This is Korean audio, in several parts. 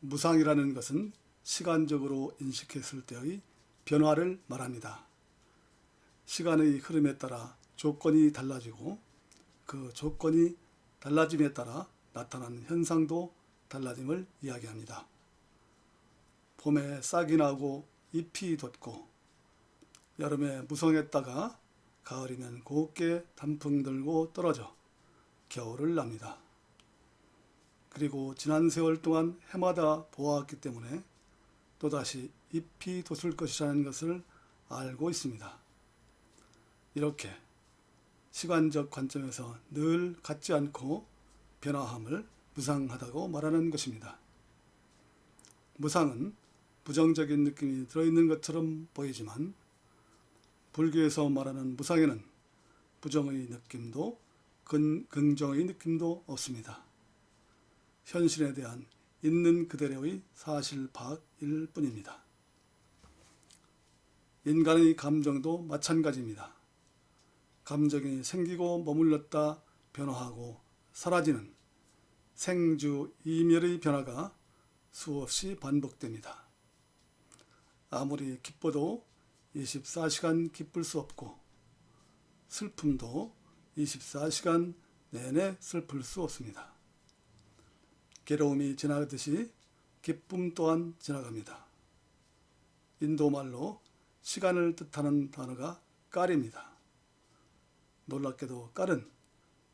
무상이라는 것은 시간적으로 인식했을 때의 변화를 말합니다. 시간의 흐름에 따라 조건이 달라지고 그 조건이 달라짐에 따라 나타나는 현상도 달라짐을 이야기합니다. 봄에 싹이 나고 잎이 돋고 여름에 무성했다가 가을이면 곱게 단풍 들고 떨어져 겨울을 납니다. 그리고 지난 세월 동안 해마다 보아왔기 때문에 또다시 잎이 돋을 것이라는 것을 알고 있습니다. 이렇게 시간적 관점에서 늘 같지 않고 변화함을 무상하다고 말하는 것입니다. 무상은 부정적인 느낌이 들어있는 것처럼 보이지만 불교에서 말하는 무상에는 부정의 느낌도 근, 긍정의 느낌도 없습니다. 현실에 대한 있는 그대로의 사실 파악일 뿐입니다. 인간의 감정도 마찬가지입니다. 감정이 생기고 머물렀다 변화하고 사라지는 생주 이멸의 변화가 수없이 반복됩니다. 아무리 기뻐도 24시간 기쁠 수 없고 슬픔도 24시간 내내 슬플 수 없습니다. 괴로움이 지나가듯이 기쁨 또한 지나갑니다. 인도말로 시간을 뜻하는 단어가 깔입니다. 놀랍게도 깔은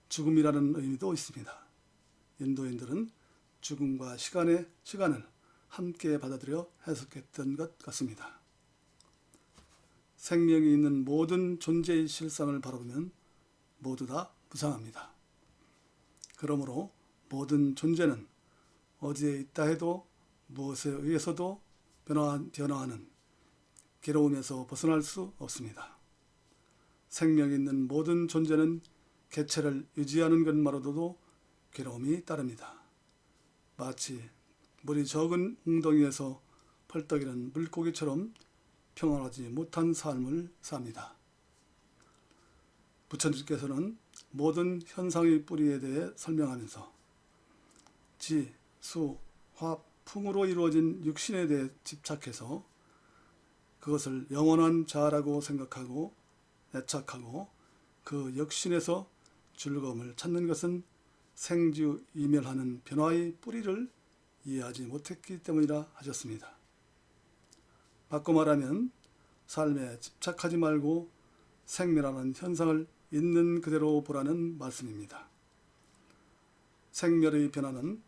죽음이라는 의미도 있습니다. 인도인들은 죽음과 시간의 시간을 함께 받아들여 해석했던 것 같습니다. 생명이 있는 모든 존재의 실상을 바라보면 모두 다 무상합니다. 그러므로 모든 존재는 어디에 있다 해도 무엇에 의해서도 변화, 변화하는 괴로움에서 벗어날 수 없습니다. 생명 있는 모든 존재는 개체를 유지하는 것만으로도 괴로움이 따릅니다. 마치 물이 적은 웅덩이에서 펄떡이는 물고기처럼 평안하지 못한 삶을 삽니다. 부처님께서는 모든 현상의 뿌리에 대해 설명하면서 지, 수, 화, 풍으로 이루어진 육신에 대해 집착해서 그것을 영원한 자라고 생각하고 애착하고 그 역신에서 즐거움을 찾는 것은 생주 이멸하는 변화의 뿌리를 이해하지 못했기 때문이라 하셨습니다. 바꿔 말하면 삶에 집착하지 말고 생멸하는 현상을 있는 그대로 보라는 말씀입니다. 생멸의 변화는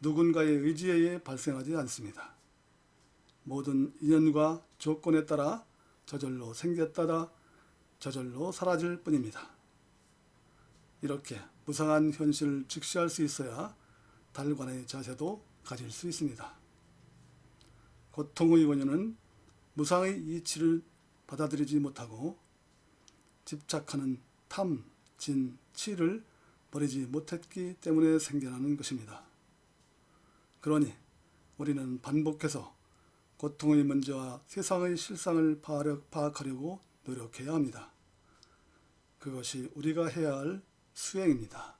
누군가의 의지에 의해 발생하지 않습니다. 모든 인연과 조건에 따라 저절로 생겼다가 저절로 사라질 뿐입니다. 이렇게 무상한 현실을 직시할 수 있어야 달관의 자세도 가질 수 있습니다. 고통의 원인은 무상의 이치를 받아들이지 못하고 집착하는 탐, 진, 치를 버리지 못했기 때문에 생겨나는 것입니다. 그러니 우리는 반복해서 고통의 문제와 세상의 실상을 파악하려고 노력해야 합니다. 그것이 우리가 해야 할 수행입니다.